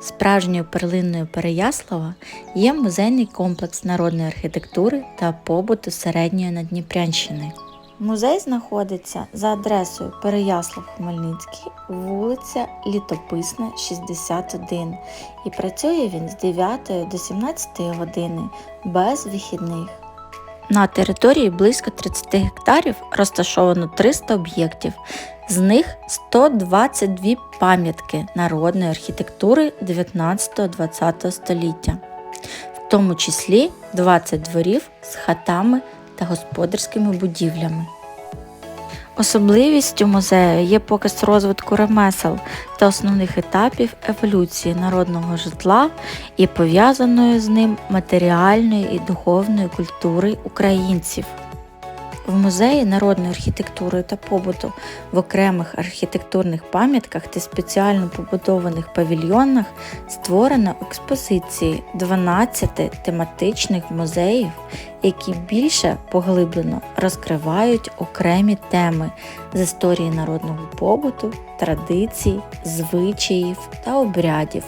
Справжньою перлиною Переяслава є музейний комплекс народної архітектури та побуту середньої Надніпрянщини. Музей знаходиться за адресою Переяслав Хмельницький, вулиця Літописна, 61 і працює він з 9 до 17 години без вихідних. На території близько 30 гектарів розташовано 300 об'єктів, з них 122 пам'ятки народної архітектури 19-20 століття, в тому числі 20 дворів з хатами та господарськими будівлями. Особливістю музею є показ розвитку ремесел та основних етапів еволюції народного житла і пов'язаної з ним матеріальної і духовної культури українців. В музеї народної архітектури та побуту. В окремих архітектурних пам'ятках та спеціально побудованих павільйонах створено експозиції 12 тематичних музеїв, які більше поглиблено розкривають окремі теми з історії народного побуту, традицій, звичаїв та обрядів,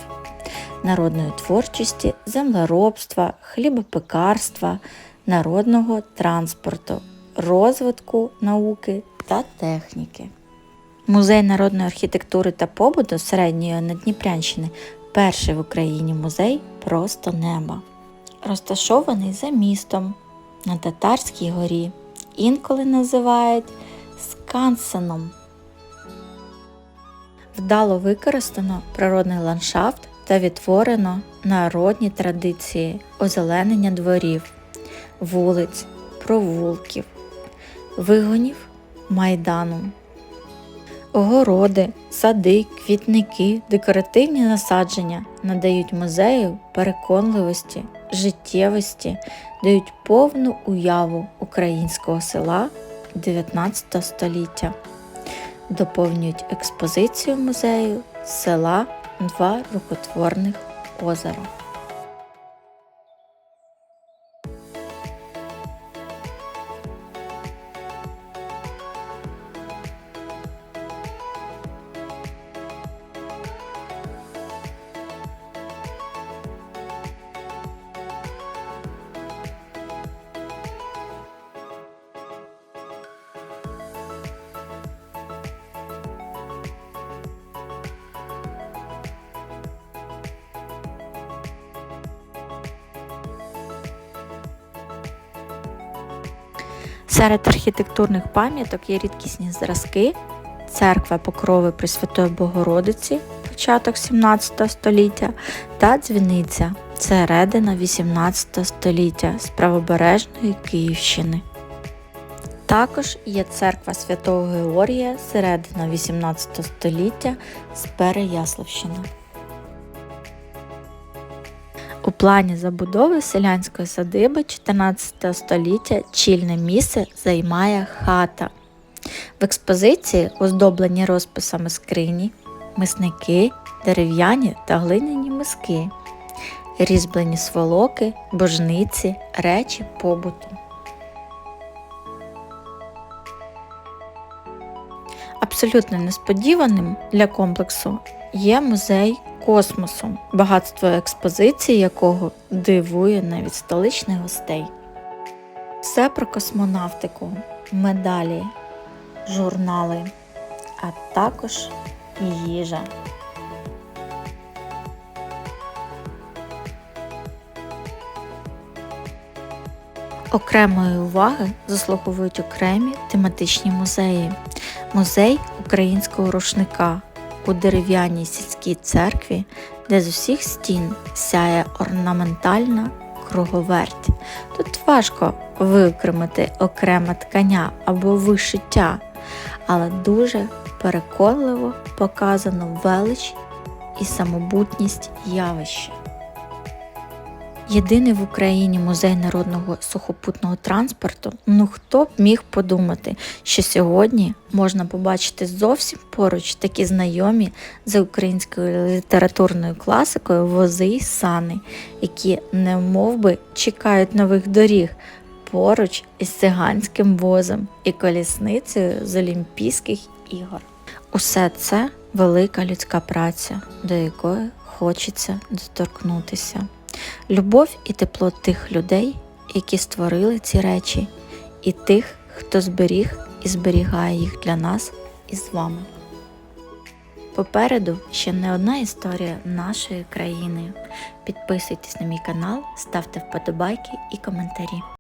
народної творчості, землеробства, хлібопекарства, народного транспорту розвитку науки та техніки. Музей народної архітектури та побуту середньої Надніпрянщини перший в Україні музей просто неба. Розташований за містом на Татарській горі, інколи називають Скансеном. Вдало використано природний ландшафт та відтворено народні традиції озеленення дворів, вулиць, провулків, вигонів майдану. Огороди, сади, квітники, декоративні насадження надають музею переконливості, життєвості, дають повну уяву українського села 19 століття, доповнюють експозицію музею села Два рукотворних озера. Серед архітектурних пам'яток є рідкісні зразки, церква Покрови Пресвятої Богородиці, початок 17 століття, та дзвіниця середина 18 століття з правобережної Київщини. Також є церква Святого Георгія середина 18 століття з Переяславщини. Плані забудови селянської садиби 14 століття чільне місце займає хата. В експозиції оздоблені розписами скрині, мисники, дерев'яні та глиняні миски, різьблені сволоки, божниці, речі побуту. Абсолютно несподіваним для комплексу є музей космосу, багатство експозиції якого дивує навіть столичних гостей. Все про космонавтику, медалі, журнали, а також їжа. Окремої уваги заслуговують окремі тематичні музеї. Музей українського рушника у дерев'яній сільській церкві, де з усіх стін сяє орнаментальна круговерть. Тут важко виокремити окреме ткання або вишиття, але дуже переконливо показано велич і самобутність явища. Єдиний в Україні музей народного сухопутного транспорту. Ну хто б міг подумати, що сьогодні можна побачити зовсім поруч такі знайомі за українською літературною класикою вози й сани, які не би чекають нових доріг поруч із циганським возом і колісницею з Олімпійських ігор. Усе це велика людська праця, до якої хочеться доторкнутися. Любов і тепло тих людей, які створили ці речі, і тих, хто зберіг і зберігає їх для нас і з вами. Попереду ще не одна історія нашої країни. Підписуйтесь на мій канал, ставте вподобайки і коментарі.